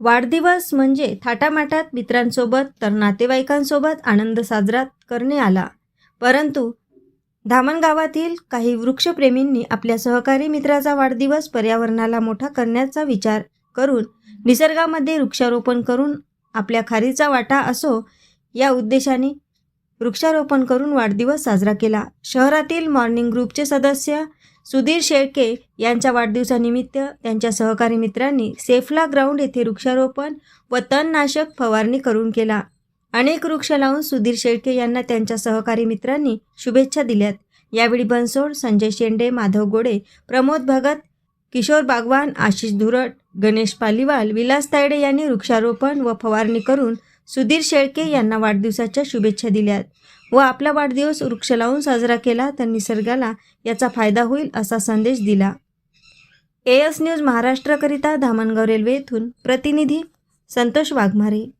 वाढदिवस म्हणजे थाटामाटात मित्रांसोबत तर नातेवाईकांसोबत आनंद साजरा करणे आला. परंतु धामणगावातील काही वृक्षप्रेमींनी आपल्या सहकारी मित्राचा वाढदिवस पर्यावरणाला मोठा करण्याचा विचार करून निसर्गामध्ये वृक्षारोपण करून आपल्या खारीचा वाटा असो या उद्देशाने वृक्षारोपण करून वाढदिवस साजरा केला. शहरातील मॉर्निंग ग्रुपचे सदस्य सुधीर शेळके यांच्या वाढदिवसानिमित्त त्यांच्या सहकारी मित्रांनी सेफला ग्राउंड येथे वृक्षारोपण व तणनाशक फवारणी करून केला. अनेक वृक्ष लावून सुधीर शेळके यांना त्यांच्या सहकारी मित्रांनी शुभेच्छा दिल्यात. यावेळी बनसोड संजय शेंडे माधव गोडे प्रमोद भगत किशोर बागवान आशिष धुरट गणेश पालिवाल विलास तायडे यांनी वृक्षारोपण व फवारणी करून सुधीर शेळके यांना वाढदिवसाच्या शुभेच्छा दिल्या व आपला वाढदिवस वृक्ष लावून साजरा केला तर निसर्गाला याचा फायदा होईल असा संदेश दिला. एएस न्यूज महाराष्ट्राकरिता धामणगाव रेल्वे येथून प्रतिनिधी संतोष वाघमारे.